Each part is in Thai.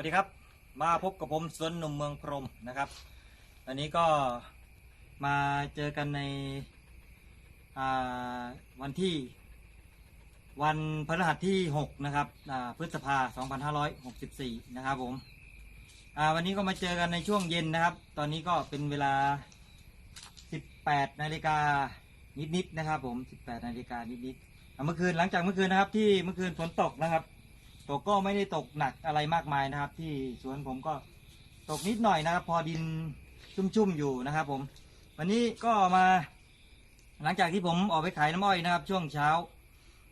วัสดีครับ มาพบกับผมสวนหนุ่มเมืองพรมนะครับอันนี้ก็มาเจอกันในวันที่ วันพฤหัสที่6นะครับอ่าพฤษภา 2564 นะครับผมวันนี้ก็มาเจอกันในช่วงเย็นนะครับ ตอนนี้ก็เป็นเวลา 18 นาฬิกานิดๆนะครับผม 18 นาฬิกานิดๆเมื่อคืนหลังจากเมื่อคืนนะครับที่เมื่อคืนฝนตกนะครับ ตกก็ไม่ได้ตกหนักอะไรมากมายนะครับ ที่สวนผมก็ตกนิดหน่อยนะครับ พอดินชุ่มๆอยู่นะครับ ผม วันนี้ก็มา หลังจากที่ผมออกไปขายน้ำอ้อยนะครับ ช่วงเช้า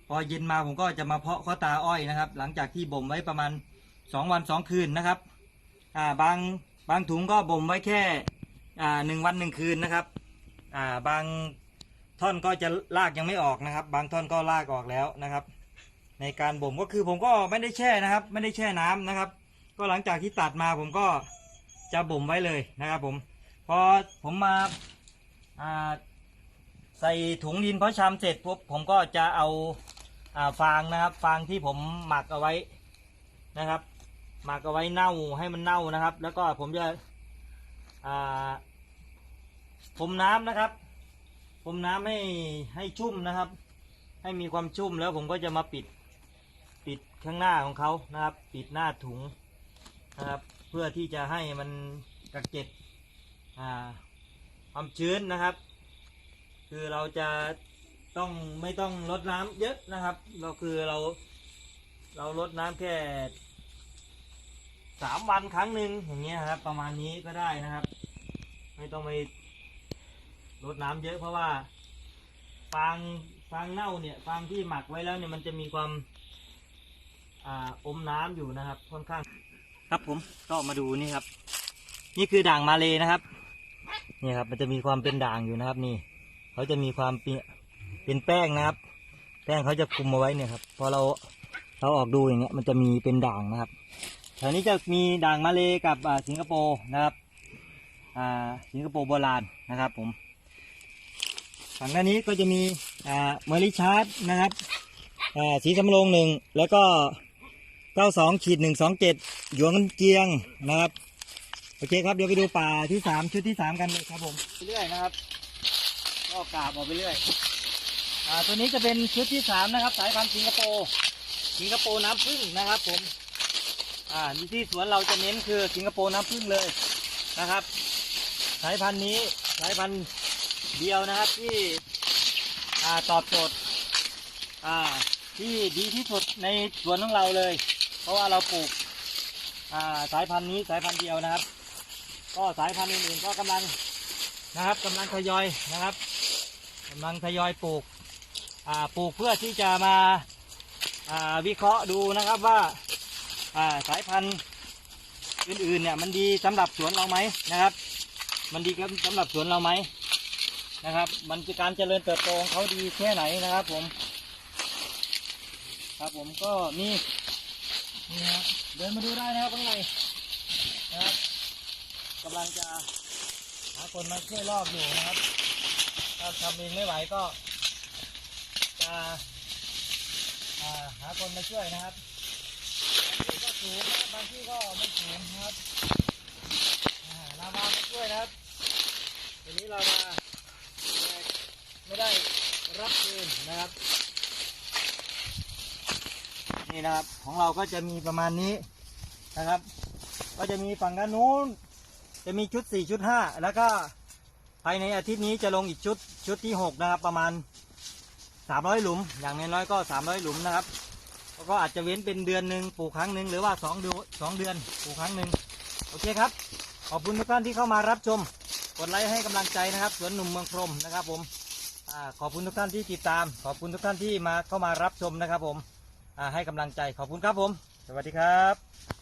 พอเย็นมาผมก็จะมาเพาะข้อตาอ้อยนะครับ หลังจากที่บ่มไว้ประมาณสองวันสองคืนนะครับอ่าบางบางถุงก็บ่มไว้แค่อ่าหนึ่งวันหนึ่งคืนนะครับอ่าบางท่อนก็จะลากยังไม่ออกนะครับ บางท่อนก็ลากออกแล้วนะครับ ในการบ่มก็คือผมก็ไม่ได้แช่นะครับ ไม่ได้แช่น้ำนะครับ ก็หลังจากที่ตัดมาผมก็จะบ่มไว้เลยนะครับ ผมพอผมมาใส่ถุงดินเพาะชำเสร็จปุ๊บผมก็จะเอาอาฟางนะครับ ฟางที่ผมหมักเอาไว้นะครับ หมักเอาไว้เน่าให้มันเน่านะครับ แล้วก็ผมจะพรมน้ำนะครับพรมน้ำให้ให้ชุ่มนะครับ ให้มีความชุ่มแล้วผมก็จะมาปิด ปิดข้างหน้าของเขานะครับ ปิดหน้าถุงนะครับ เพื่อที่จะให้มันกักเก็บความชื้นนะครับ คือเราจะต้องไม่ต้องลดน้ำเยอะนะครับ เราคือเราเราลดน้ำแค่สามวันครั้งหนึ่งอย่างเงี้ยครับ ประมาณนี้ก็ได้นะครับ ไม่ต้องไปลดน้ำเยอะเพราะว่าฟางฟางเน่าเนี่ยฟางที่หมักไว้แล้วเนี่ยมันจะมีความ อมน้ำอยู่นะครับค่อนข้าง ครับผมก็มาดูนี่ครับ นี่คือด่างมาเลยนะครับนี่ครับ มันจะมีความเป็นด่างอยู่นะครับ นี่เขาจะมีความเป็นแป้งนะครับ แป้งเขาจะคุมเอาไว้เนี่ยครับพอเราเราออกดูอย่างเงี้ย มันจะมีเป็นด่างนะครับแถวนี้จะมีด่างมาเลยกับสิงคโปร์นะครับสิงคโปร์โบราณนะครับ ผมฝั่งด้านนี้ก็จะมีเมอริชาร์ดนะครับสีสำโรงหนึ่งแล้วก็ เก้าสองขีดหนึ่งสองเจ็ดหยวงเจียงนะครับ โอเคครับเดี๋ยวไปดูป่าที่สามชุดที่สามกันเลยครับผมเรื่อยนะครับ ก็กราบออกไปเรื่อย อ่าตัวนี้จะเป็นชุดที่สามนะครับ สายพันธุ์สิงคโปร์สิงคโปร์น้ำผึ้งนะครับ ผม อ่าที่สวนเราจะเน้นคือสิงคโปร์น้ำผึ้งเลยนะครับ สายพันธุ์นี้สายพันธุ์เดียวนะครับที่อ่าตอบโจทย์อ่าที่ดีที่สุดในสวนของเราเลย เพราะว่าเราปลูกาสายพันธุ์นี้สายพันธุ์เดียวนะครับ ก็สายพันธุ์อื่นๆก็กำลังนะครับกำลังทยอยนะครับกำลังทยอยปลูกปลูกเพื่อที่จะมาาวิเคราะห์ดูนะครับว่าาสายพันธุ์อื่นๆเนี่ยมันดีสำหรับสวนเราไหมนะครับ มันดีกับสำหรับสวนเราไหมนะครับ มันจะการเจริญเติบโตของเขาดีแค่ไหนนะครับผม ครับผมก็ นี่นี่ฮะเดินมาดูได้นะครับข้างในนะครับกำลังจะหาคนมาช่วยรอบอยู่นะครับถ้าทำเองไม่ไหวก็จะาหาคนมาช่วยนะครับบางที่ก็สูงนะบางที่ก็ไม่สูงนะครับอ่าเรามามาช่วยนะครับทีนี้เรามาไม่ได้รับคืนนะครับ นี่นะครับ ของเราก็จะมีประมาณนี้นะครับ ก็จะมีฝั่งด้านนู้น จะมีชุด4ชุด5แล้วก็ภายในอาทิตย์นี้จะลงอีกชุดชุดที่6นะครับ ประมาณ 300 หลุม อย่างน้อยๆก็ 300 หลุมนะครับแล้วก็อาจจะเว้นเป็นเดือนหนึ่งปลูกครั้งหนึ่งหรือว่า2เดือนสองเดือนปลูกครั้งหนึ่งโอเคครับ ขอบคุณทุกท่านที่เข้ามารับชม กดไลค์ให้กำลังใจนะครับสวนหนุ่มเมืองพรมนะครับผมอขอบคุณทุกท่านที่ติดตาม ขอบคุณทุกท่านที่มาเข้ามารับชมนะครับผม ให้กำลังใจขอบคุณครับผม สวัสดีครับ